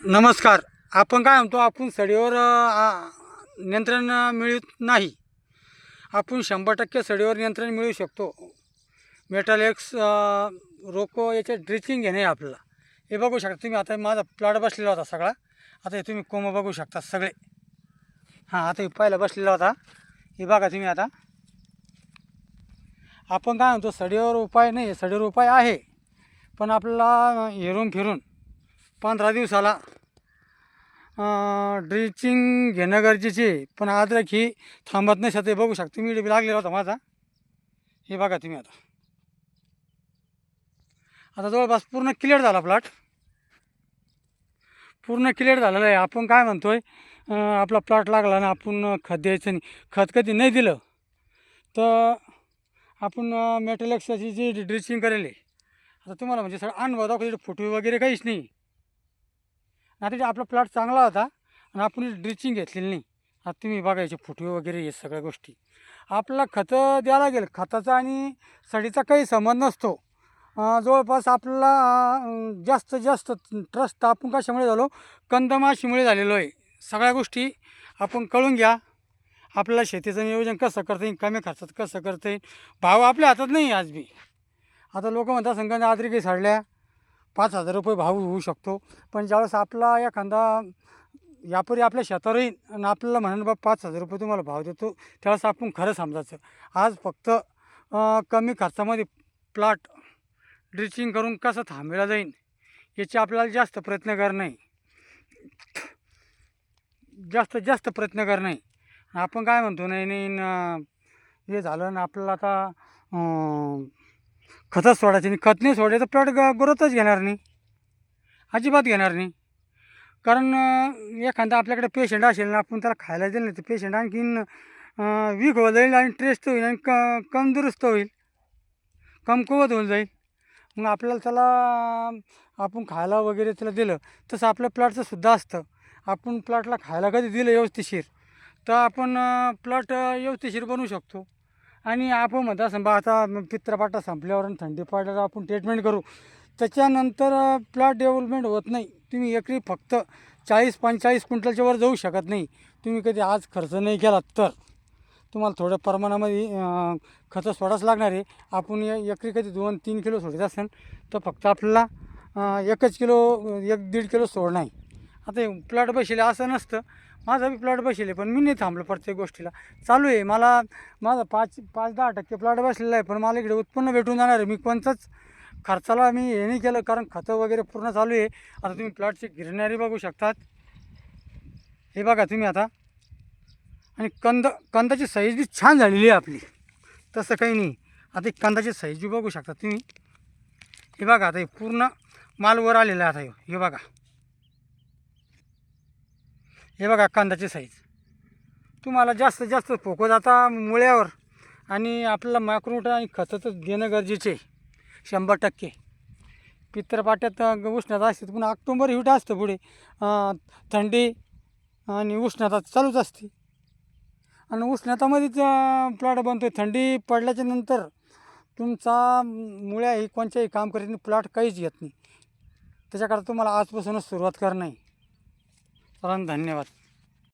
नमस्कार. आपण काय म्हणतो आपण सडीवर नियंत्रण मिळत नाही. आपण शंभर टक्के सडीवर नियंत्रण मिळू शकतो. मेटालेक्स रोको याचे ड्रिचिंग घेणे आपल्याला. हे बघू शकता तुम्ही आता माझा प्लॉट बसलेला होता सगळा. आता हे तुम्ही कोंब बघू शकता सगळे. हां आता हे पहिला बसलेला होता. हे बघा तुम्ही आता. आपण काय म्हणतो सडीवर उपाय नाही सडीवर उपाय आहे. पण आपल्याला हेरून फिरून पंधरा दिवसाला ड्रिचिंग घेणं गरजेचे आहे. पण अद्रक ही थांबत नाही सध्या बघू शकता. तुम्ही इकडे लागलेला होता माझा. हे बघा तुम्ही आता. आता जवळपास पूर्ण क्लिअर झाला प्लॉट. पूर्ण क्लिअर झालेला आहे. आपण काय म्हणतो आहे आपला प्लॉट लागला ना आपण खत द्यायचं नाही. खत कधी नाही दिलं तर आपण मेटलेक्साची जी ड्रिचिंग करेल आता तुम्हाला म्हणजे सगळं अनुभव दाखवतो. फुटवे वगैरे काहीच नाही. आता ते आपला प्लॉट चांगला होता आणि आपण ड्रिचिंग घेतलेली नाही. आता तुम्ही बघायचे फुटवे वगैरे हे सगळ्या गोष्टी. आपला खतं द्यायला लागेल खताचा आणि सडीचा काही संबंध नसतो. जवळपास आपला जास्त जास्त ट्रस्ट आपण कशामुळे झालो? कंदमाशीमुळे झालेलो आहे. सगळ्या गोष्टी आपण कळून घ्या. आपल्याला शेतीचं नियोजन कसं करता येईल कमी खर्चात कसं करता येईल? भाव आपल्या हातात नाही आज बी. आता लोक म्हणतात संघाने काही साडल्या. पाच हजार रुपये भाव होऊ शकतो. पण ज्यावेळेस आपला एखादा यापुरी आपल्या शेतावर येईल आणि आपल्याला म्हणून बा पाच हजार रुपये तुम्हाला भाव देतो. त्यावेळेस आपण खरं समजायचं. आज फक्त कमी खर्चामध्ये प्लॉट ड्रिचिंग करून कसं थांबवला जाईल याचे आपल्याला जास्त प्रयत्न करणं आहे जास्त जास्त प्रयत्न करणं आहे आपण काय म्हणतो नाही नाही हे झालं ना आपल्याला आता खतच सोडायचं नाही. खत नाही सोडायचं प्लॉट ग ग्रोथच घेणार नाही. अजिबात घेणार नाही. कारण एखादा आपल्याकडे पेशंट असेल ना आपण त्याला खायला दिलं नाही तर पेशंट आणखीन वीक होत जाईल आणि ट्रेस्ट होईल आणि क कम दुरुस्त होईल. कमकुवत होऊन जाईल. मग आपल्याला त्याला आपण खायला वगैरे त्याला दिलं तसं आपल्या प्लॉटचं सुद्धा असतं. आपण प्लॉटला खायला कधी दिलं व्यवस्थिशीर तर आपण प्लॉट व्यवस्थिशीर बनवू शकतो. आणि आपण म्हणता समजा आता पित्रपाटा संपल्यावर आणि थंडी पाडल्यावर आपण ट्रीटमेंट करू. त्याच्यानंतर प्लॉट डेव्हलपमेंट होत नाही. तुम्ही एकरी फक्त चाळीस पंचेचाळीस क्विंटलच्या वर जाऊ शकत नाही. तुम्ही कधी आज खर्च नाही केला तर. तुम्हाला थोड्या प्रमाणामध्ये खतं सोडाच लागणार आहे. आपण एकरी कधी दोन तीन किलो सोडत असेल तर फक्त आपल्याला एकच किलो एक दीड किलो सोडणं आहे. आता प्लॉट बसले असं नसतं. माझा बी प्लॉट बसले पण मी नाही थांबलो प्रत्येक गोष्टीला. चालू आहे मला माझा पाच पाच दहा टक्के प्लॉट बसलेला आहे पण मला इकडे उत्पन्न भेटून जाणार आहे. मी कोणताच खर्चाला मी हे नाही केलं कारण खतं वगैरे पूर्ण चालू आहे. आता तुम्ही प्लॉटची गिरणारी बघू शकतात. हे बघा तुम्ही आता. आणि कंद कंदाची साईज बी छान झालेली आहे आपली. तसं काही नाही. आता कंदाची साईज बी बघू शकता तुम्ही. हे बघा आता हे पूर्ण माल वर आलेला आहे आता. हे बघा. हे बघा कांद्याची साईज तुम्हाला जास्त जास्त फोकस आता मुळ्यावर आणि आपल्याला मायक्रोट आणि खतं तर देणं गरजेचे आहे. शंभर टक्के. पित्रपाट्यात उष्णता असते पुन्हा ऑक्टोंबर हिट असतं पुढे. थंडी आणि उष्णता चालूच असते. आणि उष्णतामध्येच प्लॉट बनतो आहे थंडी पडल्याच्या नंतर तुमचा मुळ्या हे कोणत्याही काम करत नाही प्लॉट काहीच येत नाही. त्याच्याकरता तुम्हाला आजपासूनच सुरुवात करणं आहे. सर्वांना धन्यवाद.